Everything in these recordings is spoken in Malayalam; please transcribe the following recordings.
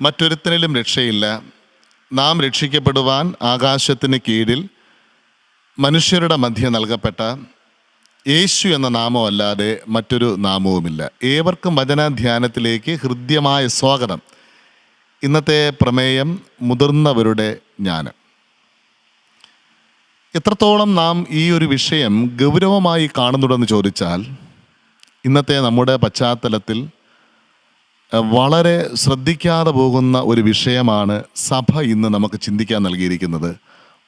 മറ്റൊരുത്തനിലും രക്ഷയില്ല. നാം രക്ഷിക്കപ്പെടുവാൻ ആകാശത്തിന് കീഴിൽ മനുഷ്യരുടെ മധ്യ നൽകപ്പെട്ട യേശു എന്ന നാമമല്ലാതെ മറ്റൊരു നാമവുമില്ല. ഏവർക്കും വചനധ്യാനത്തിലേക്ക് ഹൃദ്യമായ സ്വാഗതം. ഇന്നത്തെ പ്രമേയം മുതിർന്നവരുടെ ജ്ഞാനം. എത്രത്തോളം നാം ഈ ഒരു വിഷയം ഗൗരവമായി കാണുന്നുണ്ടെന്ന് ചോദിച്ചാൽ ഇന്നത്തെ നമ്മുടെ പശ്ചാത്തലത്തിൽ വളരെ ശ്രദ്ധിക്കാതെ പോകുന്ന ഒരു വിഷയമാണ് സഭ ഇന്ന് നമുക്ക് ചിന്തിക്കാൻ നൽകിയിരിക്കുന്നത്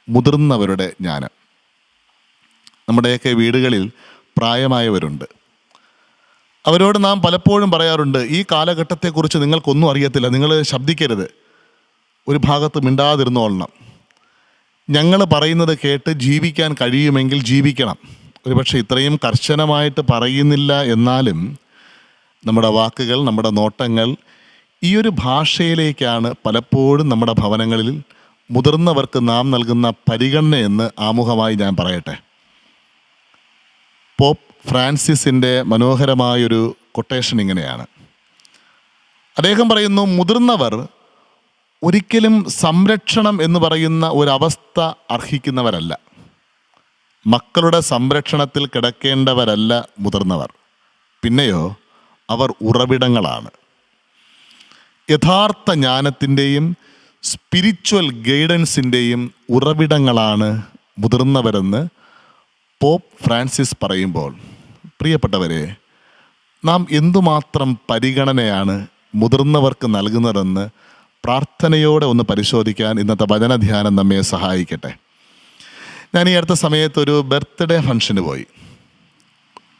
മുതിർന്നവരുടെ ജ്ഞാനം. നമ്മുടെയൊക്കെ വീടുകളിൽ പ്രായമായവരുണ്ട്. അവരോട് നാം പലപ്പോഴും പറയാറുണ്ട് ഈ കാലഘട്ടത്തെക്കുറിച്ച് നിങ്ങൾക്കൊന്നും അറിയത്തില്ല നിങ്ങൾ ശബ്ദിക്കരുത്. ഒരു ഭാഗത്ത് മിണ്ടാതിരുന്നോളണം ഞങ്ങൾ പറയുന്നത് കേട്ട് ജീവിക്കാൻ കഴിയുമെങ്കിൽ ജീവിക്കണം. ഒരുപക്ഷെ ഇത്രയും കർശനമായിട്ട് പറയുന്നില്ല എന്നാലും നമ്മുടെ വാക്കുകൾ നമ്മുടെ നോട്ടങ്ങൾ ഈ ഒരു ഭാഷയിലേക്കാണ് പലപ്പോഴും നമ്മുടെ ഭവനങ്ങളിൽ മുതിർന്നവർക്ക് നാം നൽകുന്ന പരിഗണന എന്ന് ആമുഖമായി ഞാൻ പറയട്ടെ. പോപ്പ് ഫ്രാൻസിസിന്റെ മനോഹരമായൊരു കൊട്ടേഷൻ ഇങ്ങനെയാണ്. അദ്ദേഹം പറയുന്നു മുതിർന്നവർ ഒരിക്കലും സംരക്ഷണം എന്ന് പറയുന്ന ഒരവസ്ഥ അർഹിക്കുന്നവരല്ല. മക്കളുടെ സംരക്ഷണത്തിൽ കിടക്കേണ്ടവരല്ല മുതിർന്നവർ. പിന്നെയോ അവർ ഉറവിടങ്ങളാണ്. യഥാർത്ഥ ജ്ഞാനത്തിന്റെയും സ്പിരിച്വൽ ഗൈഡൻസിന്റെയും ഉറവിടങ്ങളാണ് മുതിർന്നവരെന്ന് പോപ്പ് ഫ്രാൻസിസ് പറയുമ്പോൾ പ്രിയപ്പെട്ടവരെ നാം എന്തുമാത്രം പരിഗണനയാണ് മുതിർന്നവർക്ക് നൽകുന്നതെന്ന് പ്രാർത്ഥനയോടെ ഒന്ന് പരിശോധിക്കാൻ ഇന്നത്തെ വചനധ്യാനം നമ്മെ സഹായിക്കട്ടെ. ഞാൻ ഈ അടുത്ത സമയത്ത് ഒരു ബർത്ത്ഡേ ഫംഗ്ഷന് പോയി.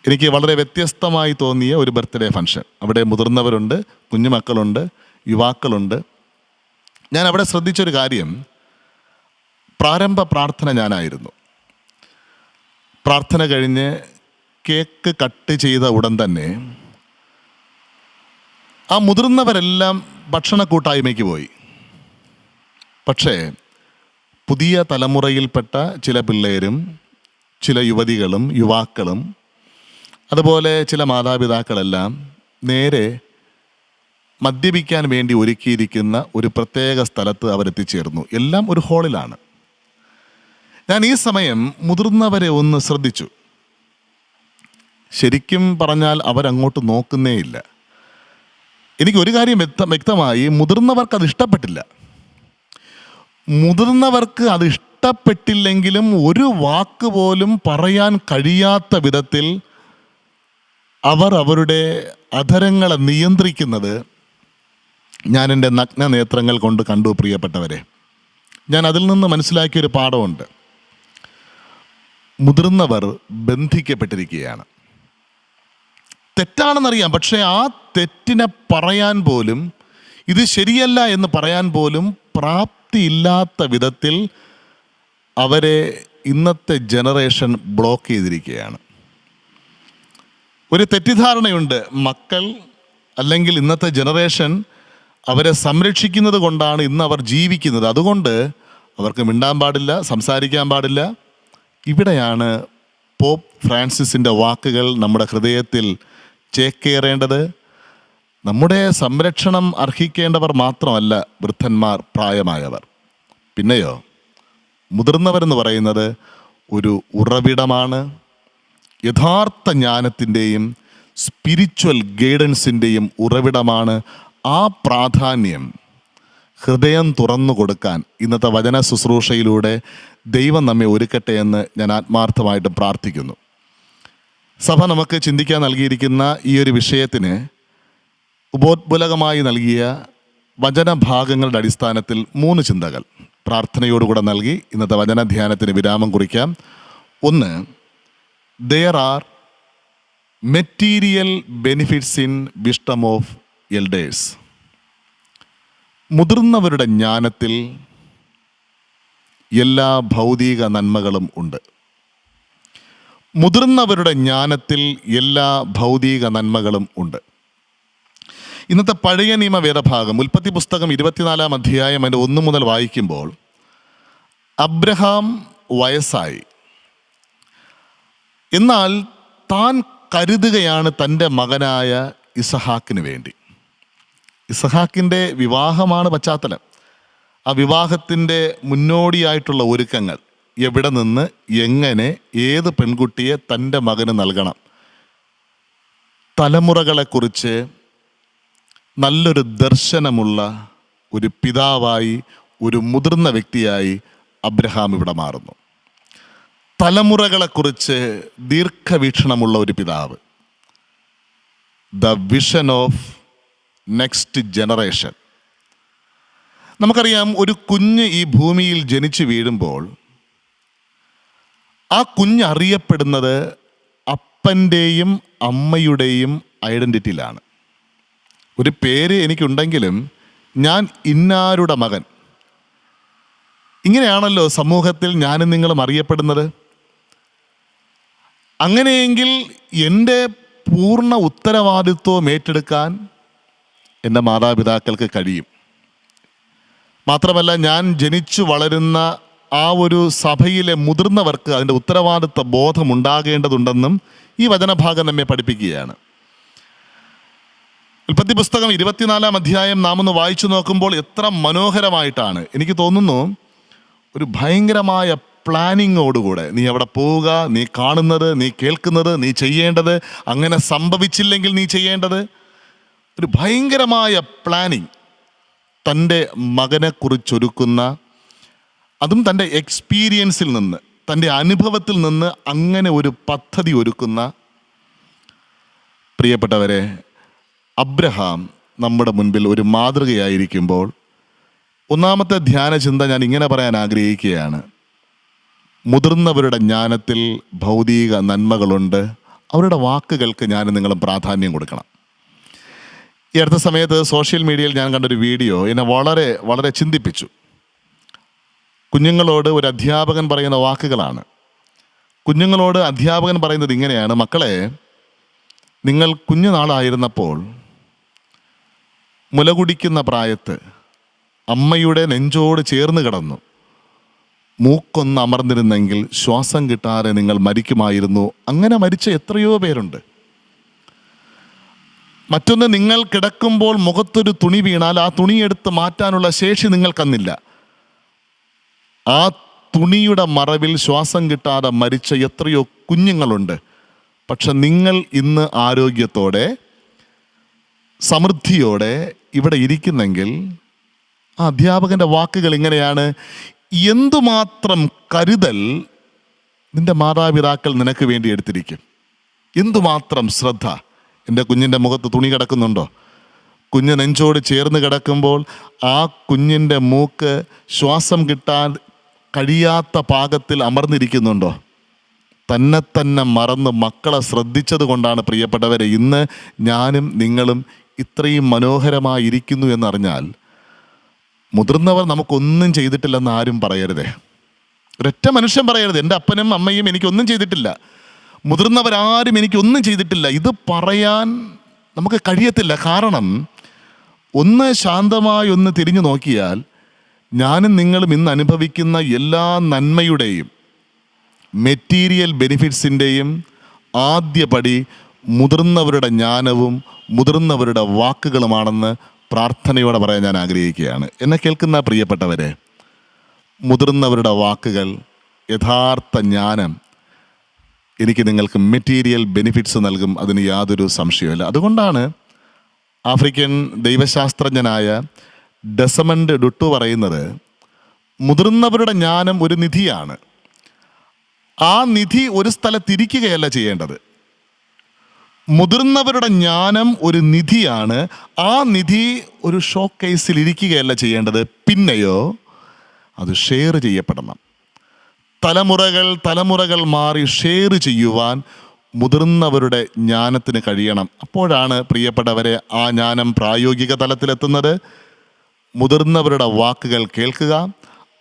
എനിക്ക് വളരെ വ്യത്യസ്തമായി തോന്നിയ ഒരു ബർത്ത്ഡേ ഫംഗ്ഷൻ. അവിടെ മുതിർന്നവരുണ്ട് കുഞ്ഞുമക്കളുണ്ട് യുവാക്കളുണ്ട്. ഞാൻ അവിടെ ശ്രദ്ധിച്ചൊരു കാര്യം. പ്രാരംഭ പ്രാർത്ഥന ഞാനായിരുന്നു. പ്രാർത്ഥന കഴിഞ്ഞ് കേക്ക് കട്ട് ചെയ്ത ഉടൻ തന്നെ ആ മുതിർന്നവരെല്ലാം ഭക്ഷണ കൂട്ടായ്മയ്ക്ക് പോയി. പക്ഷേ പുതിയ തലമുറയിൽപ്പെട്ട ചില പിള്ളേരും ചില യുവതികളും യുവാക്കളും അതുപോലെ ചില മാതാപിതാക്കളെല്ലാം നേരെ മദ്യപിക്കാൻ വേണ്ടി ഒരുക്കിയിരിക്കുന്ന ഒരു പ്രത്യേക സ്ഥലത്ത് അവരെത്തിച്ചേർന്നു. എല്ലാം ഒരു ഹാളിലാണ്. ഞാൻ ഈ സമയം മുതിർന്നവരെ ഒന്ന് ശ്രദ്ധിച്ചു. ശരിക്കും പറഞ്ഞാൽ അവരങ്ങോട്ട് നോക്കുന്നേയില്ല. എനിക്ക് ഒരു കാര്യം വ്യക്ത വ്യക്തമായി മുതിർന്നവർക്ക് അത് ഇഷ്ടപ്പെട്ടില്ല. മുതിർന്നവർക്ക് അത് ഇഷ്ടപ്പെട്ടില്ലെങ്കിലും ഒരു വാക്ക് പോലും പറയാൻ കഴിയാത്ത വിധത്തിൽ അവർ അവരുടെ അധരങ്ങളെ നിയന്ത്രിക്കുന്നത് ഞാൻ എന്റെ നഗ്ന നേത്രങ്ങൾ കൊണ്ട് കണ്ടു പ്രിയപ്പെട്ടവരെ. ഞാൻ അതിൽ നിന്ന് മനസ്സിലാക്കിയൊരു പാഠമുണ്ട്. മുതിർന്നവർ ബന്ധിക്കപ്പെട്ടിരിക്കുകയാണ്. തെറ്റാണെന്നറിയാം പക്ഷേ ആ തെറ്റിനെ പറയാൻ പോലും ഇത് ശരിയല്ല എന്ന് പറയാൻ പോലും പ്രാപ്തിയില്ലാത്ത വിധത്തിൽ അവരെ ഇന്നത്തെ ജനറേഷൻ ബ്ലോക്ക് ചെയ്തിരിക്കുകയാണ്. ഒരു തെറ്റിദ്ധാരണയുണ്ട്. മക്കൾ അല്ലെങ്കിൽ ഇന്നത്തെ ജനറേഷൻ അവരെ സംരക്ഷിക്കുന്നത് കൊണ്ടാണ് ഇന്ന് അവർ ജീവിക്കുന്നത്. അതുകൊണ്ട് അവർക്ക് മിണ്ടാൻ പാടില്ല സംസാരിക്കാൻ പാടില്ല. ഇവിടെയാണ് പോപ്പ് ഫ്രാൻസിസിന്റെ വാക്കുകൾ നമ്മുടെ ഹൃദയത്തിൽ ചേക്കേറേണ്ടത്. നമ്മുടെ സംരക്ഷണം അർഹിക്കേണ്ടവർ മാത്രമല്ല വൃദ്ധന്മാർ പ്രായമായവർ. പിന്നെയോ മുതിർന്നവരെന്ന് പറയുന്നത് ഒരു ഉറവിടമാണ്. യഥാർത്ഥ ജ്ഞാനത്തിന്റെയും സ്പിരിച്വൽ ഗൈഡൻസിന്റെയും ഉറവിടമാണ് ആ പ്രാധാന്യം. ഹൃദയം തുറന്നു കൊടുക്കാൻ ഇന്നത്തെ വചന ശുശ്രൂഷയിലൂടെ ദൈവം നമ്മെ ഒരുക്കട്ടെ എന്ന് ഞാൻ ആത്മാർത്ഥമായിട്ട് പ്രാർത്ഥിക്കുന്നു. സഭ നമുക്ക് ചിന്തിക്കാൻ നൽകിയിരിക്കുന്ന ഈ ഒരു വിഷയത്തിന് ഉപോത്ബുലകമായി നൽകിയ വചനഭാഗങ്ങളുടെ അടിസ്ഥാനത്തിൽ മൂന്ന് ചിന്തകൾ പ്രാർത്ഥനയോടുകൂടെ നൽകി ഇന്നത്തെ വചനധ്യാനത്തിന് വിരാമം കുറിക്കാം. ഒന്ന് there are material benefits in wisdom of elders മുതിർന്നവരുടെ ജ്ഞാനത്തിൽ എല്ലാ ഭൗതിക നന്മകളും ഉണ്ട്. മുതിർന്നവരുടെ ജ്ഞാനത്തിൽ എല്ലാ ഭൗതിക നന്മകളും ഉണ്ട്. ഇന്നത്തെ പഴയ നിയമ വേദഭാഗം ഉൽപ്പത്തി പുസ്തകം ഇരുപത്തിനാലാം അധ്യായം അതിന്റെ ഒന്ന് മുതൽ വായിക്കുമ്പോൾ അബ്രഹാം വയസ്സായി. എന്നാൽ താൻ കരുതുകയാണ് തന്റെ മകനായ ഇസഹാക്കിന് വേണ്ടി. ഇസഹാക്കിന്റെ വിവാഹമാണ് പശ്ചാത്തലം. ആ വിവാഹത്തിന്റെ മുന്നോടിയായിട്ടുള്ള ഒരുക്കങ്ങൾ എവിടെ നിന്ന് എങ്ങനെ ഏത് പെൺകുട്ടിയെ തന്റെ മകന് നൽകണം. തലമുറകളെക്കുറിച്ച് നല്ലൊരു ദർശനമുള്ള ഒരു പിതാവായി ഒരു മുതിർന്ന വ്യക്തിയായി അബ്രഹാം ഇവിടെ മാറുന്നു. തലമുറകളെക്കുറിച്ച് ദീർഘവീക്ഷണമുള്ള ഒരു പിതാവ്. The vision of next generation നമുക്കറിയാം ഒരു കുഞ്ഞ് ഈ ഭൂമിയിൽ ജനിച്ചു വീഴുമ്പോൾ ആ കുഞ്ഞ് അറിയപ്പെടുന്നത് അപ്പന്റെയും അമ്മയുടെയും ഐഡന്റിറ്റിയിലാണ് ഒരു പേര് എനിക്കുണ്ടെങ്കിലും ഞാൻ ഇന്നാരുടെ മകൻ? ഇങ്ങനെയാണല്ലോ സമൂഹത്തിൽ ഞാനും നിങ്ങളും അറിയപ്പെടുന്നത്. അങ്ങനെയെങ്കിൽ എന്റെ പൂർണ ഉത്തരവാദിത്വം ഏറ്റെടുക്കാൻ എന്റെ മാതാപിതാക്കൾക്ക് കഴിയും. മാത്രമല്ല ഞാൻ ജനിച്ചു വളരുന്ന ആ ഒരു സഭയിലെ മുതിർന്നവർക്ക് അതിന്റെ ഉത്തരവാദിത്വ ബോധം ഉണ്ടാകേണ്ടതുണ്ടെന്നും ഈ വചനഭാഗം നമ്മെ പഠിപ്പിക്കുകയാണ്. ഉൽപ്പത്തി പുസ്തകം ഇരുപത്തിനാലാം അധ്യായം നാം ഒന്ന് വായിച്ചു നോക്കുമ്പോൾ എത്ര മനോഹരമായിട്ടാണ്. എനിക്ക് തോന്നുന്നു ഒരു ഭയങ്കരമായ പ്ലാനിങ്ങോടുകൂടെ. നീ അവിടെ പോവുക നീ കാണുന്നത് നീ കേൾക്കുന്നത് നീ ചെയ്യേണ്ടത് അങ്ങനെ സംഭവിച്ചില്ലെങ്കിൽ നീ ചെയ്യേണ്ടത്? ഒരു ഭയങ്കരമായ പ്ലാനിങ് തന്റെ മകനെക്കുറിച്ചൊരുക്കുന്ന അതും തന്റെ എക്സ്പീരിയൻസിൽ നിന്ന് തന്റെ അനുഭവത്തിൽ നിന്ന് അങ്ങനെ ഒരു പദ്ധതി ഒരുക്കുന്ന പ്രിയപ്പെട്ടവരെ അബ്രഹാം നമ്മുടെ മുൻപിൽ ഒരു മാതൃകയായിരിക്കുമ്പോൾ ഒന്നാമത്തെ ധ്യാന ചിന്ത ഞാൻ ഇങ്ങനെ പറയാൻ ആഗ്രഹിക്കുകയാണ്. മുതിർന്നവരുടെ ജ്ഞാനത്തിൽ ഭൗതിക നന്മകളുണ്ട്. അവരുടെ വാക്കുകൾക്ക് ഞാൻ നിങ്ങളും പ്രാധാന്യം കൊടുക്കണം. ഈ അടുത്ത സമയത്ത് സോഷ്യൽ മീഡിയയിൽ ഞാൻ കണ്ടൊരു വീഡിയോ എന്നെ വളരെ വളരെ ചിന്തിപ്പിച്ചു. കുഞ്ഞുങ്ങളോട് ഒരു അധ്യാപകൻ പറയുന്ന വാക്കുകളാണ്. കുഞ്ഞുങ്ങളോട് അധ്യാപകൻ പറയുന്നത് ഇങ്ങനെയാണ് മക്കളെ നിങ്ങൾ കുഞ്ഞുനാളായിരുന്നപ്പോൾ മുലകുടിക്കുന്ന പ്രായത്ത് അമ്മയുടെ നെഞ്ചോട് ചേർന്ന് കിടന്നു. മൂക്കൊന്ന് അമർന്നിരുന്നെങ്കിൽ ശ്വാസം കിട്ടാതെ നിങ്ങൾ മരിക്കുമായിരുന്നു. അങ്ങനെ മരിച്ച എത്രയോ പേരുണ്ട്. മറ്റൊന്ന് നിങ്ങൾ കിടക്കുമ്പോൾ മുഖത്തൊരു തുണി വീണാൽ ആ തുണി എടുത്ത് മാറ്റാനുള്ള ശേഷി നിങ്ങൾക്കന്നില്ല ആ തുണിയുടെ മറവിൽ ശ്വാസം കിട്ടാതെ മരിച്ച എത്രയോ കുഞ്ഞുങ്ങളുണ്ട്. പക്ഷെ നിങ്ങൾ ഇന്ന് ആരോഗ്യത്തോടെ സമൃദ്ധിയോടെ ഇവിടെ ഇരിക്കുന്നെങ്കിൽ ആ അധ്യാപകന്റെ വാക്കുകൾ ഇങ്ങനെയാണ്. എന്തുമാത്രം കരുതൽ നിന്റെ മാതാപിതാക്കൾ നിനക്ക് വേണ്ടി എടുത്തിരിക്കും? എന്തുമാത്രം ശ്രദ്ധ? എന്റെ കുഞ്ഞിന്റെ മുഖത്ത് തുണി കിടക്കുന്നുണ്ടോ? കുഞ്ഞ് നെഞ്ചോട് ചേർന്ന് കിടക്കുമ്പോൾ ആ കുഞ്ഞിന്റെ മൂക്ക് ശ്വാസം കിട്ടാൻ കഴിയാത്ത പാകത്തിൽ അമർന്നിരിക്കുന്നുണ്ടോ? തന്നെ തന്നെ മറന്ന് മക്കളെ ശ്രദ്ധിച്ചത് കൊണ്ടാണ് പ്രിയപ്പെട്ടവരെ ഇന്ന് ഞാനും നിങ്ങളും ഇത്രയും മനോഹരമായിരിക്കുന്നു എന്നറിഞ്ഞാൽ മുതിർന്നവർ നമുക്കൊന്നും ചെയ്തിട്ടില്ലെന്ന് ആരും പറയരുതേ. ഒരൊറ്റ മനുഷ്യൻ പറയരുത് എന്റെ അപ്പനും അമ്മയും എനിക്കൊന്നും ചെയ്തിട്ടില്ല. മുതിർന്നവരാരും എനിക്കൊന്നും ചെയ്തിട്ടില്ല. ഇത് പറയാൻ നമുക്ക് കഴിയത്തില്ല. കാരണം ഒന്ന് ശാന്തമായി ഒന്ന് തിരിഞ്ഞു നോക്കിയാൽ ഞാനും നിങ്ങളും ഇന്ന് അനുഭവിക്കുന്ന എല്ലാ നന്മയുടെയും മെറ്റീരിയൽ ബെനിഫിറ്റ്സിന്റെയും ആദ്യപടി മുതിർന്നവരുടെ ജ്ഞാനവും മുതിർന്നവരുടെ വാക്കുകളുമാണെന്ന് പ്രാർത്ഥനയോടെ പറയാൻ ഞാൻ ആഗ്രഹിക്കുകയാണ്. എന്നെ കേൾക്കുന്ന പ്രിയപ്പെട്ടവരെ മുതിർന്നവരുടെ വാക്കുകൾ യഥാർത്ഥ ജ്ഞാനം എനിക്ക് നിങ്ങൾക്ക് മെറ്റീരിയൽ ബെനിഫിറ്റ്സ് നൽകും അതിന് യാതൊരു സംശയവുമില്ല. അതുകൊണ്ടാണ് ആഫ്രിക്കൻ ദൈവശാസ്ത്രജ്ഞനായ ഡെസമൻഡ് ഡുട്ടു പറയുന്നത് മുതിർന്നവരുടെ ജ്ഞാനം ഒരു നിധിയാണ്. ആ നിധി ഒരു സ്ഥലത്തിരിക്കുകയല്ല ചെയ്യേണ്ടത്. മുതിർന്നവരുടെ ജ്ഞാനം ഒരു നിധിയാണ്. ആ നിധി ഒരു ഷോ കേസിൽ ഇരിക്കുകയല്ല ചെയ്യേണ്ടത്. പിന്നെയോ അത് ഷെയർ ചെയ്യപ്പെടണം. തലമുറകൾ തലമുറകൾ മാറി ഷെയർ ചെയ്യുവാൻ മുതിർന്നവരുടെ ജ്ഞാനത്തിന് കഴിയണം. അപ്പോഴാണ് പ്രിയപ്പെട്ടവരെ ആ ജ്ഞാനം പ്രായോഗിക തലത്തിലെത്തുന്നത്. മുതിർന്നവരുടെ വാക്കുകൾ കേൾക്കുക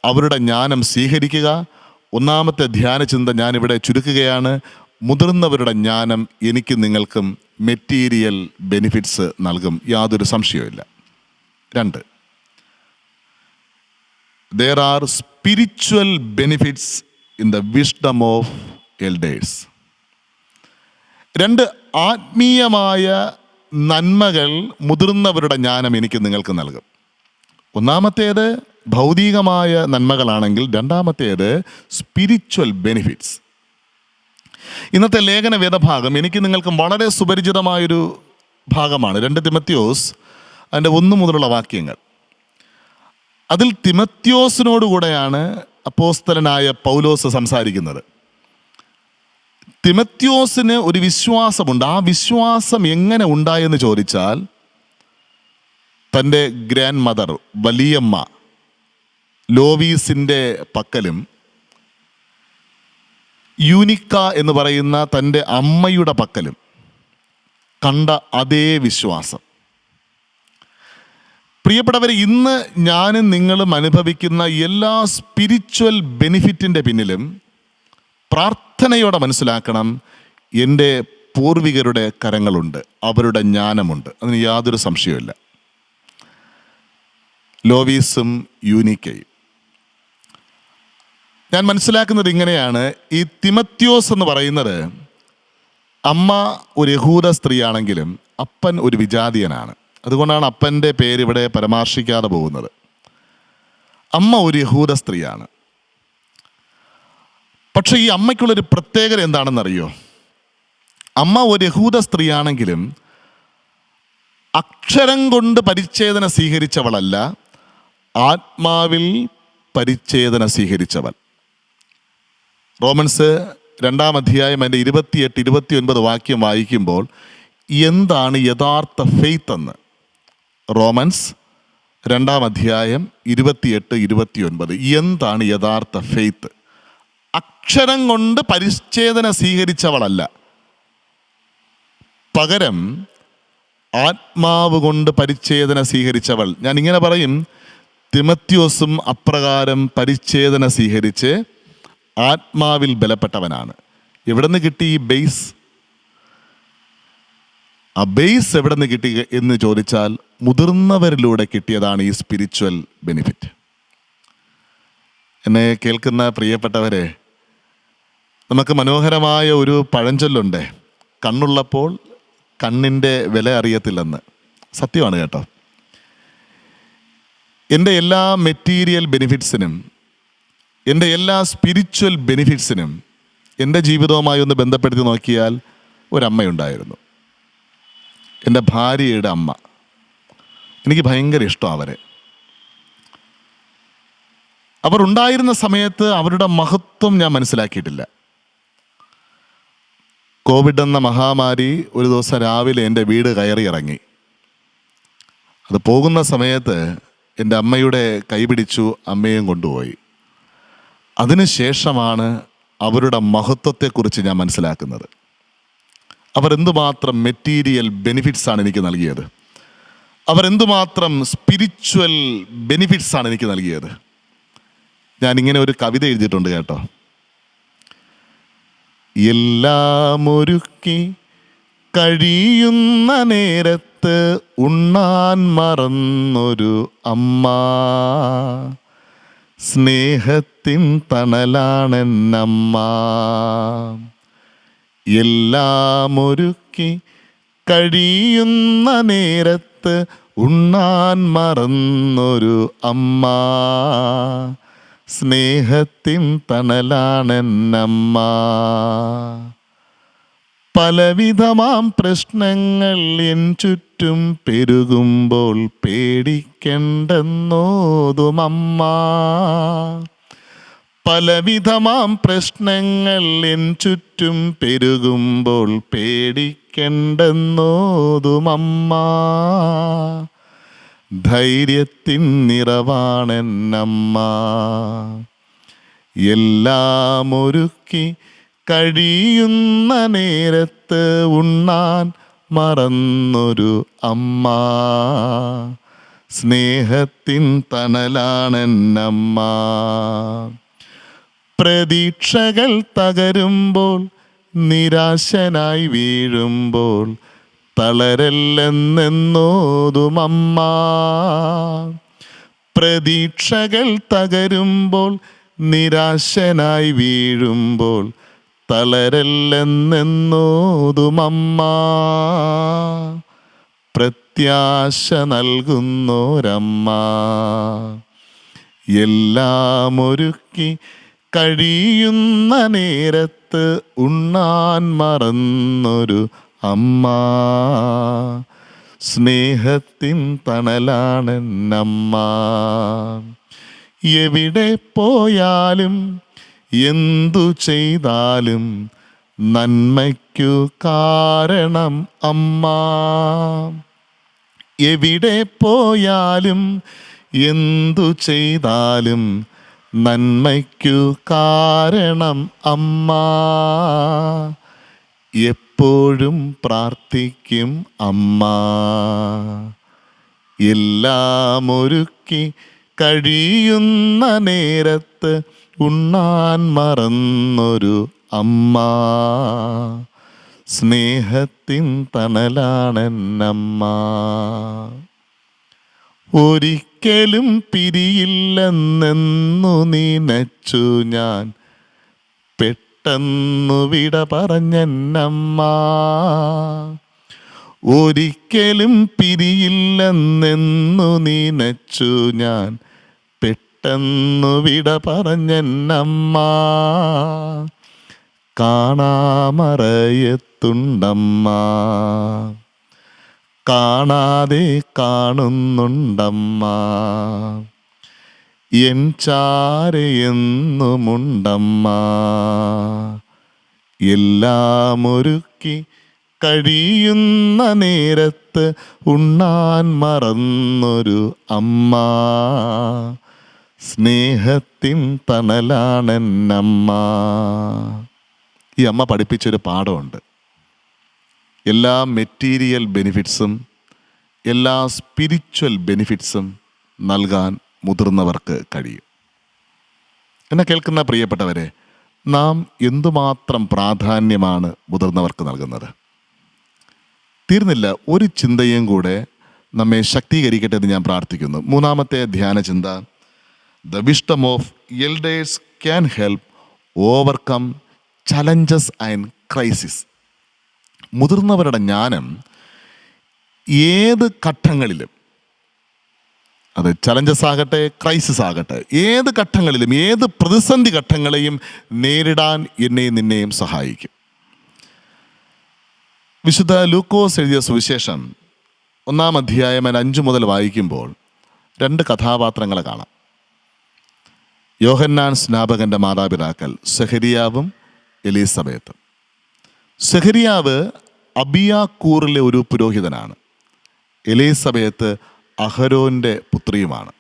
അവരുടെ ജ്ഞാനം സ്വീകരിക്കുക. ഒന്നാമത്തെ ധ്യാന ധ്യാനചിന്ത ഞാനിവിടെ ചുരുക്കുകയാണ്. മുതിർന്നവരുടെ ജ്ഞാനം എനിക്ക് നിങ്ങൾക്കും മെറ്റീരിയൽ ബെനിഫിറ്റ്സ് നൽകും. യാതൊരു സംശയവുമില്ല രണ്ട് there are spiritual benefits in the wisdom of elders രണ്ട് ആത്മീയമായ നന്മകൾ മുതിർന്നവരുടെ ജ്ഞാനം എനിക്ക് നിങ്ങൾക്ക് നൽകും. ഒന്നാമത്തേത് ഭൗതികമായ നന്മകളാണെങ്കിൽ രണ്ടാമത്തേത് സ്പിരിച്വൽ ബെനിഫിറ്റ്സ് ഇന്നത്തെ ലേഖന വേദഭാഗം എനിക്ക് നിങ്ങൾക്ക് വളരെ സുപരിചിതമായൊരു ഭാഗമാണ്. രണ്ട് തിമത്യോസ് അതിന്റെ ഒന്ന് മുതലുള്ള വാക്യങ്ങൾ. അതിൽ തിമത്യോസിനോടുകൂടെയാണ് അപ്പോസ്തലനായ പൗലോസ് സംസാരിക്കുന്നത്. തിമത്യോസിന് ഒരു വിശ്വാസമുണ്ട്. ആ വിശ്വാസം എങ്ങനെ ഉണ്ടായെന്ന് ചോദിച്ചാൽ തന്റെ ഗ്രാൻഡ് മദർ വലിയമ്മ ലോവീസിന്റെ പക്കലും യൂനിക്ക എന്ന് പറയുന്ന തന്റെ അമ്മയുടെ പക്കലും കണ്ട അതേ വിശ്വാസം. പ്രിയപ്പെട്ടവരെ ഇന്ന് ഞാനും നിങ്ങളും അനുഭവിക്കുന്ന എല്ലാ സ്പിരിച്വൽ ബെനിഫിറ്റിന്റെ പിന്നിലും പ്രാർത്ഥനയോടെ മനസ്സിലാക്കണം എന്റെ പൂർവികരുടെ കരങ്ങളുണ്ട് അവരുടെ ജ്ഞാനമുണ്ട്. അതിന് യാതൊരു സംശയവുമില്ല. ലോവീസും യൂനിക്കയും. ഞാൻ മനസ്സിലാക്കുന്നത് ഇങ്ങനെയാണ്. ഈ തിമത്യോസ് എന്ന് പറയുന്നത് അമ്മ ഒരു യഹൂദ സ്ത്രീയാണെങ്കിലും അപ്പൻ ഒരു വിജാതീയനാണ്. അതുകൊണ്ടാണ് അപ്പന്റെ പേര് ഇവിടെ പരാമർശിക്കാതെ പോകുന്നത്. അമ്മ ഒരു യഹൂദ സ്ത്രീയാണ്. പക്ഷേ ഈ അമ്മയ്ക്കുള്ളൊരു പ്രത്യേകത എന്താണെന്നറിയോ? അമ്മ ഒരു യഹൂദ സ്ത്രീയാണെങ്കിലും അക്ഷരം കൊണ്ട് പരിച്ഛേദന സ്വീകരിച്ചവളല്ല ആത്മാവിൽ പരിച്ഛേദന സ്വീകരിച്ചവൾ. റോമൻസ് രണ്ടാം അധ്യായം അതിന്റെ ഇരുപത്തിയെട്ട് ഇരുപത്തി ഒൻപത് വാക്യം വായിക്കുമ്പോൾ എന്താണ് യഥാർത്ഥ ഫെയ്ത്ത് എന്ന്? റോമൻസ് രണ്ടാം അധ്യായം ഇരുപത്തിയെട്ട് ഇരുപത്തി ഒൻപത് എന്താണ് യഥാർത്ഥ ഫെയ്ത്ത് അക്ഷരം കൊണ്ട് പരിച്ഛേദന സ്വീകരിച്ചവളല്ല. പകരം ആത്മാവ് കൊണ്ട് പരിച്ഛേദന സ്വീകരിച്ചവൾ. ഞാൻ ഇങ്ങനെ പറയും തിമത്യോസും അപ്രകാരം പരിച്ഛേദന സ്വീകരിച്ച് ആത്മാവിൽ ബലപ്പെട്ടവനാണ്. എവിടെ നിന്ന് കിട്ടി ഈ ബേസ് ആ ബേസ് എവിടെ നിന്ന് കിട്ടി എന്ന് ചോദിച്ചാൽ മുതിർന്നവരിലൂടെ കിട്ടിയതാണ് ഈ സ്പിരിച്വൽ ബെനിഫിറ്റ് എന്നെ കേൾക്കുന്ന പ്രിയപ്പെട്ടവരെ നമുക്ക് മനോഹരമായ ഒരു പഴഞ്ചൊല്ലുണ്ട്. കണ്ണുള്ളപ്പോൾ കണ്ണിന്റെ വില അറിയത്തില്ലെന്ന്. സത്യമാണ് കേട്ടോ. എന്റെ എല്ലാ മെറ്റീരിയൽ ബെനിഫിറ്റ്സിനും എന്റെ എല്ലാ സ്പിരിച്വൽ ബെനിഫിറ്റ്സിനും എന്റെ ജീവിതവുമായി ഒന്ന് ബന്ധപ്പെടുത്തി നോക്കിയാൽ ഒരമ്മയുണ്ടായിരുന്നു. എന്റെ ഭാര്യയുടെ അമ്മ. എനിക്ക് ഭയങ്കര ഇഷ്ടം അവരെ. അവർ ഉണ്ടായിരുന്ന സമയത്ത് അവരുടെ മഹത്വം ഞാൻ മനസ്സിലാക്കിയിട്ടില്ല. കോവിഡ് എന്ന മഹാമാരി ഒരു ദിവസം രാവിലെ എന്റെ വീട് കയറി ഇറങ്ങി. അത് പോകുന്ന സമയത്ത് എന്റെ അമ്മയുടെ കൈപിടിച്ചു അമ്മയും കൊണ്ടുപോയി. അതിനുശേഷമാണ് അവരുടെ മഹത്വത്തെക്കുറിച്ച് ഞാൻ മനസ്സിലാക്കുന്നത്. അവരെന്തുമാത്രം മെറ്റീരിയൽ ബെനിഫിറ്റ്സ് ആണ് എനിക്ക് നൽകിയത്? അവരെന്തുമാത്രം സ്പിരിച്വൽ ബെനിഫിറ്റ്സ് ആണ് എനിക്ക് നൽകിയത്? ഞാൻ ഇങ്ങനെ ഒരു കവിത എഴുതിയിട്ടുണ്ട് കേട്ടോ. എല്ലാം ഒരുക്കി കഴിയുന്ന നേരത്ത് ഉണ്ണാൻ മറന്നൊരു അമ്മ. സ്നേഹത്തിൻ തണലാണെന്നമ്മ. എല്ലാം ഒരുക്കി കഴിയുന്ന നേരത്ത് ഉണ്ണാൻ മറന്നൊരു അമ്മ. സ്നേഹത്തിൻ തണലാണെന്നമ്മ. പലവിധമാം പ്രശ്നങ്ങൾ എൻ ചുറ്റും പെരുകുമ്പോൾ പേടിക്കണ്ടെന്നോതുമമ്മ പലവിധമാം പ്രശ്നങ്ങൾ എൻ ചുറ്റും പെരുകുമ്പോൾ പേടിക്കണ്ടെന്നോതുമമ്മ ധൈര്യത്തിൻ നിറവാണെന്നമ്മ. എല്ലാം ഒരുക്കി കഴിയുന്ന നേരത്ത് ഉണ്ണാൻ മറന്നൊരു അമ്മ. സ്നേഹത്തിൻ തണലാണെന്നമ്മ. പ്രതീക്ഷകൾ തകരുമ്പോൾ നിരാശനായി വീഴുമ്പോൾ തളരല്ലെന്നെന്നോതുമമ്മ പ്രതീക്ഷകൾ തകരുമ്പോൾ നിരാശനായി വീഴുമ്പോൾ തളരല്ലെന്നെന്നോതുമമ്മ. പ്രത്യാശ നൽകുന്നോരമ്മ. എല്ലാം ഒരുക്കി കഴിയുന്ന നേരത്ത് ഉണ്ണാൻ മറന്നൊരു അമ്മ. സ്നേഹത്തിൻ തണലാണെന്നമ്മ. എവിടെ പോയാലും എന്തു ചെയ്താലും നന്മയ്ക്കു കാരണം അമ്മ. എവിടെ പോയാലും എന്തു ചെയ്താലും നന്മയ്ക്കു കാരണം അമ്മ. എപ്പോഴും പ്രാർത്ഥിക്കും അമ്മ. എല്ലാം ഒരുക്കി കഴിയുന്ന നേരത്ത് ഉണ്ണാൻ മറന്നൊരു അമ്മ. സ്നേഹത്തിൻ തണലാണെന്നമ്മ. ഒരിക്കലും പിരിയില്ലെന്നെന്നു നനച്ചു ഞാൻ. പെട്ടെന്നു വിട പറഞ്ഞെന്നമ്മ. ഒരിക്കലും പിരിയില്ലെന്നെന്നു നനച്ചു ഞാൻ. പെട്ടെന്നു വിട പറഞ്ഞെന്നമ്മ. കാണാമറയത്തുണ്ടമ്മ. കാണാതെ കാണുന്നുണ്ടമ്മ. എൻ ചാരയെന്നുമുണ്ടമ്മ. എല്ലാം ഒരുക്കി കഴിയുന്ന നേരത്ത് ഉണ്ണാൻ മറന്നൊരു അമ്മ. സ്നേഹത്തിൻ തണലാണെന്നമ്മ. ഈ അമ്മ പഠിപ്പിച്ചൊരു പാഠമുണ്ട്. എല്ലാ മെറ്റീരിയൽ ബെനിഫിറ്റ്സും എല്ലാ സ്പിരിച്വൽ ബെനിഫിറ്റ്സും നൽകാൻ മുതിർന്നവർക്ക് കഴിയും. എന്നെ കേൾക്കുന്ന പ്രിയപ്പെട്ടവരെ നാം എന്തുമാത്രം പ്രാധാന്യമാണ് മുതിർന്നവർക്ക് നൽകുന്നത്? തീർന്നില്ല ഒരു ചിന്തയും കൂടെ നമ്മെ ശക്തീകരിക്കട്ടെ എന്ന് ഞാൻ പ്രാർത്ഥിക്കുന്നു. മൂന്നാമത്തെ ധ്യാന ചിന്ത the wisdom of elders can help overcome challenges and crisis മുതിർന്നവരുടെ ജ്ഞാനം ഏത് ഘട്ടങ്ങളിലും അത് ചലഞ്ചസ് ആകട്ടെ ക്രൈസിസ് ആകട്ടെ ഏത് ഘട്ടങ്ങളിലും ഏത് പ്രതിസന്ധി ഘട്ടങ്ങളെയും നേരിടാൻ എന്നെയും നിന്നെയും സഹായിക്കും. വിശുദ്ധ ലൂക്കോസ് എഴുതിയ സുവിശേഷം ഒന്നാം അധ്യായം അഞ്ചു മുതൽ വായിക്കുമ്പോൾ രണ്ട് കഥാപാത്രങ്ങളെ കാണാം. യോഹന്നാൻ സ്നാപകന്റെ മാതാപിതാക്കൾ സെഹരിയാവും എലീസബേത്തും. സെഹരിയാവ് അബിയാക്കൂറിലെ ഒരു പുരോഹിതനാണ്. എലീസബേത്ത് അഹരോന്റെ പുത്രിയുമാണ്.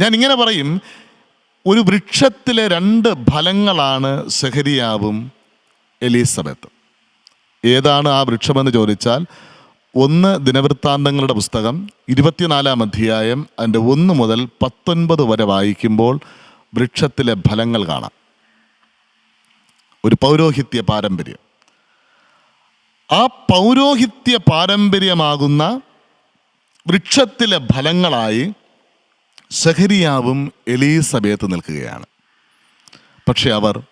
ഞാൻ ഇങ്ങനെ പറയും ഒരു വൃക്ഷത്തിലെ രണ്ട് ഫലങ്ങളാണ് സെഹരിയാവും എലീസബത്തും. ഏതാണ് ആ വൃക്ഷമെന്ന് ചോദിച്ചാൽ ഒന്ന് ദിനവൃത്താന്തങ്ങളുടെ പുസ്തകം ഇരുപത്തിനാലാം അധ്യായം അതിന്റെ ഒന്ന് മുതൽ പത്തൊൻപത് വരെ വായിക്കുമ്പോൾ വൃക്ഷത്തിലെ ഫലങ്ങൾ കാണാം. ഒരു പൗരോഹിത്യ പാരമ്പര്യം. ആ പൗരോഹിത്യ പാരമ്പര്യമാകുന്ന വൃക്ഷത്തിലെ ഫലങ്ങളായി സഹരിയാവും എലീസബേത്ത് നിൽക്കുകയാണ്. പക്ഷെ അവർ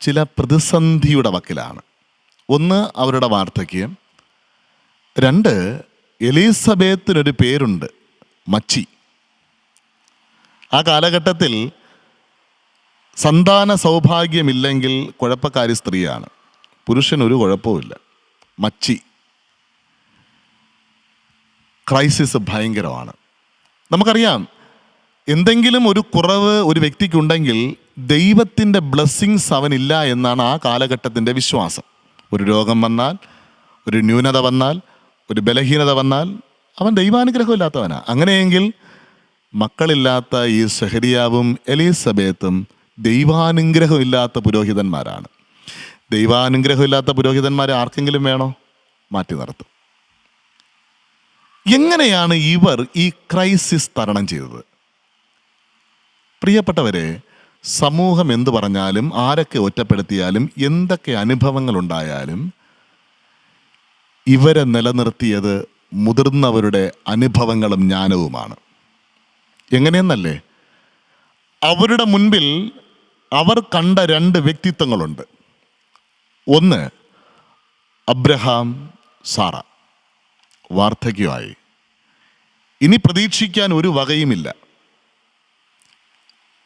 ചില പ്രതിസന്ധിയുടെ വക്കിലാണ്. ഒന്ന് അവരുടെ വാർദ്ധക്യം രണ്ട് എലീസബേത്തിനൊരു പേരുണ്ട് മച്ചി. ആ കാലഘട്ടത്തിൽ സന്താന സൗഭാഗ്യമില്ലെങ്കിൽ കുഴപ്പക്കാരി സ്ത്രീയാണ്. പുരുഷൻ ഒരു കുഴപ്പവുമില്ല മച്ചി. ക്രൈസിസ് ഭയങ്കരമാണ്. നമുക്കറിയാം എന്തെങ്കിലും ഒരു കുറവ് ഒരു വ്യക്തിക്കുണ്ടെങ്കിൽ ദൈവത്തിന്റെ ബ്ലെസ്സിങ്സ് അവനില്ല എന്നാണ് ആ കാലഘട്ടത്തിന്റെ വിശ്വാസം. ഒരു രോഗം വന്നാൽ ഒരു ന്യൂനത വന്നാൽ ഒരു ബലഹീനത വന്നാൽ അവൻ ദൈവാനുഗ്രഹമില്ലാത്തവനാണ് അങ്ങനെയെങ്കിൽ മക്കളില്ലാത്ത ഈ സെഹരിയാവും എലീസബേത്തും ദൈവാനുഗ്രഹമില്ലാത്ത പുരോഹിതന്മാരാണ്. ദൈവാനുഗ്രഹമില്ലാത്ത പുരോഹിതന്മാരെ ആർക്കെങ്കിലും വേണോ? മാറ്റി നിർത്തും. എങ്ങനെയാണ് ഇവർ ഈ ക്രൈസിസ് തരണം ചെയ്തത്? പ്രിയപ്പെട്ടവരെ സമൂഹം എന്തു പറഞ്ഞാലും ആരൊക്കെ ഒറ്റപ്പെടുത്തിയാലും എന്തൊക്കെ അനുഭവങ്ങൾ ഉണ്ടായാലും ഇവരെ നിലനിർത്തിയത് മുതിർന്നവരുടെ അനുഭവങ്ങളും ജ്ഞാനവുമാണ്. എങ്ങനെയെന്നല്ലേ? അവരുടെ മുൻപിൽ അവർ കണ്ട രണ്ട് വ്യക്തിത്വങ്ങളുണ്ട്. ഒന്ന് അബ്രഹാം സാറ. വാർദ്ധക്യമായി. ഇനി പ്രതീക്ഷിക്കാൻ ഒരു വകയുമില്ല.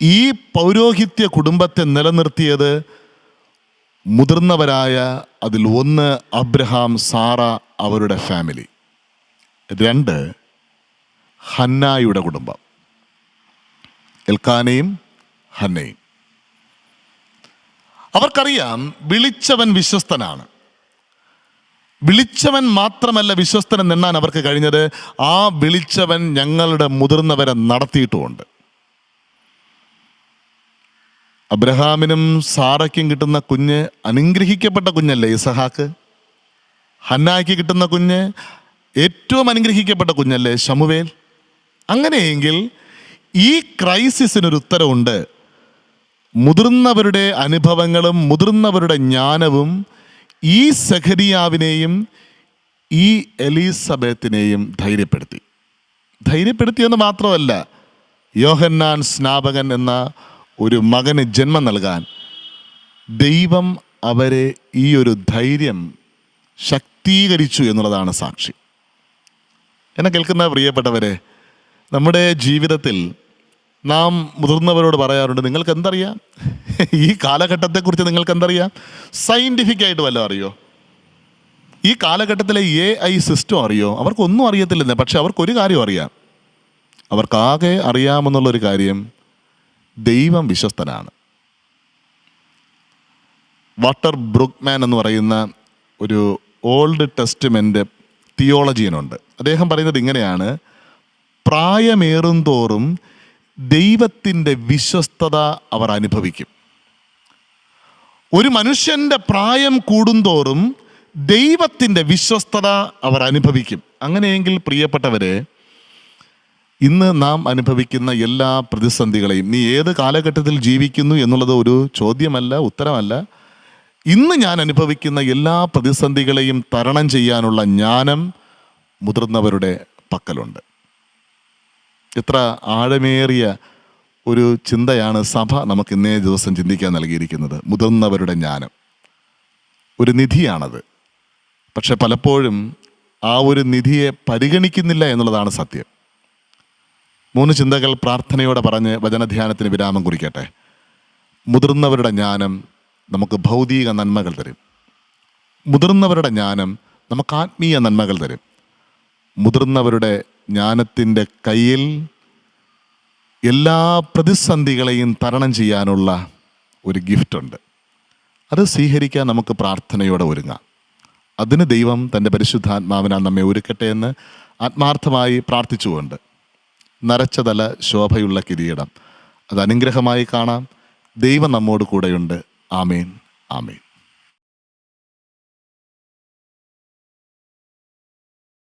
ഈ പൗരോഹിത്യ കുടുംബത്തെ നിലനിർത്തിയത് മുതിർന്നവരായ അതിൽ ഒന്ന് അബ്രഹാം സാറ അവരുടെ ഫാമിലി. രണ്ട് ഹന്നായുടെ കുടുംബം. എൽക്കാനയും ഹന്നയും. അവർക്കറിയാം വിളിച്ചവൻ വിശ്വസ്തനാണ്. വിളിച്ചവൻ മാത്രമല്ല വിശ്വസ്തനെന്നെണ്ണാൻ അവർക്ക് കഴിഞ്ഞത് ആ വിളിച്ചവൻ ഞങ്ങളുടെ മുതിർന്നവരെ നടത്തിയിട്ടുമുണ്ട്. അബ്രഹാമിനും സാറയ്ക്കും കിട്ടുന്ന കുഞ്ഞ് അനുഗ്രഹിക്കപ്പെട്ട കുഞ്ഞല്ലേ ഇസഹാക്ക്? ഹന്നായ്ക്ക് കിട്ടുന്ന കുഞ്ഞ് ഏറ്റവും അനുഗ്രഹിക്കപ്പെട്ട കുഞ്ഞല്ലേ ശമുവേൽ? അങ്ങനെയെങ്കിൽ ഈ ക്രൈസിസിനൊരു ഉത്തരവുണ്ട്. മുതിർന്നവരുടെ അനുഭവങ്ങളും മുതിർന്നവരുടെ ജ്ഞാനവും ഈ സഖരിയാവിനെയും ഈ എലിസബത്തിനെയും ധൈര്യപ്പെടുത്തി. ധൈര്യപ്പെടുത്തിയെന്ന് മാത്രമല്ല യോഹന്നാൻ സ്നാപകൻ എന്ന ഒരു മകന് ജന്മം നൽകാൻ ദൈവം അവരെ ഈ ഒരു ധൈര്യം ശക്തീകരിച്ചു എന്നുള്ളതാണ് സാക്ഷി. എന്നെ കേൾക്കുന്ന പ്രിയപ്പെട്ടവരെ നമ്മുടെ ജീവിതത്തിൽ നാം മുതിർന്നവരോട് പറയാറുണ്ട് നിങ്ങൾക്ക് എന്തറിയാം ഈ കാലഘട്ടത്തെക്കുറിച്ച് നിങ്ങൾക്ക് എന്തറിയാം സയന്റിഫിക് ആയിട്ട് വല്ലതും അറിയോ? ഈ കാലഘട്ടത്തിലെ എ ഐ സിസ്റ്റം അറിയോ? അവർക്കൊന്നും അറിയത്തില്ലെന്ന് പക്ഷെ അവർക്കൊരു കാര്യം അറിയാം. അവർക്കാകെ അറിയാമെന്നുള്ളൊരു കാര്യം ദൈവം വിശ്വസ്തനാണ്. വാട്ടർ ബ്രൂക്ക്മാൻ എന്ന് പറയുന്ന ഒരു ഓൾഡ് ടെസ്റ്റ്മെന്റ് തിയോളജിയനുണ്ട്. അദ്ദേഹം പറയുന്നത് ഇങ്ങനെയാണ്. പ്രായമേറും തോറും ദൈവത്തിന്റെ വിശ്വസ്തത അവർ അനുഭവിക്കും. ഒരു മനുഷ്യന്റെ പ്രായം കൂടുന്തോറും ദൈവത്തിന്റെ വിശ്വസ്തത അവർ അനുഭവിക്കും. അങ്ങനെയെങ്കിൽ പ്രിയപ്പെട്ടവരെ ഇന്ന് നാം അനുഭവിക്കുന്ന എല്ലാ പ്രതിസന്ധികളെയും നീ ഏത് കാലഘട്ടത്തിൽ ജീവിക്കുന്നു എന്നുള്ളത് ഒരു ചോദ്യമല്ല ഉത്തരമല്ല. ഇന്ന് ഞാൻ അനുഭവിക്കുന്ന എല്ലാ പ്രതിസന്ധികളെയും തരണം ചെയ്യാനുള്ള ജ്ഞാനം മുതിർന്നവരുടെ പക്കലുണ്ട്. എത്ര ആഴമേറിയ ഒരു ചിന്തയാണ് സഭ നമുക്ക് ഇന്നേ ദിവസം ചിന്തിക്കാൻ നൽകിയിരിക്കുന്നത് മുതിർന്നവരുടെ ജ്ഞാനം. ഒരു നിധിയാണത്. പക്ഷെ പലപ്പോഴും ആ ഒരു നിധിയെ പരിഗണിക്കുന്നില്ല എന്നുള്ളതാണ് സത്യം. മൂന്ന് ചിന്തകൾ പ്രാർത്ഥനയോടെ പറഞ്ഞ് വചനധ്യാനത്തിന് വിരാമം കുറിക്കട്ടെ. മുതിർന്നവരുടെ ജ്ഞാനം നമുക്ക് ഭൗതിക നന്മകൾ തരും. മുതിർന്നവരുടെ ജ്ഞാനം നമുക്ക് ആത്മീയ നന്മകൾ തരും. മുതിർന്നവരുടെ ജ്ഞാനത്തിന്റെ കയ്യിൽ എല്ലാ പ്രതിസന്ധികളെയും തരണം ചെയ്യാനുള്ള ഒരു ഗിഫ്റ്റുണ്ട്. അത് സ്വീകരിക്കാൻ നമുക്ക് പ്രാർത്ഥനയോടെ ഒരുങ്ങാം. അതിന് ദൈവം തന്റെ പരിശുദ്ധാത്മാവിനാൽ നമ്മെ ഒരുക്കട്ടെ എന്ന് ആത്മാർത്ഥമായി പ്രാർത്ഥിച്ചുകൊണ്ട് നരച്ചതല ശോഭയുള്ള കിരീടം. അത് അനുഗ്രഹമായി കാണാം. ദൈവം നമ്മോട് കൂടെയുണ്ട്. ആമേൻ. ആമേൻ.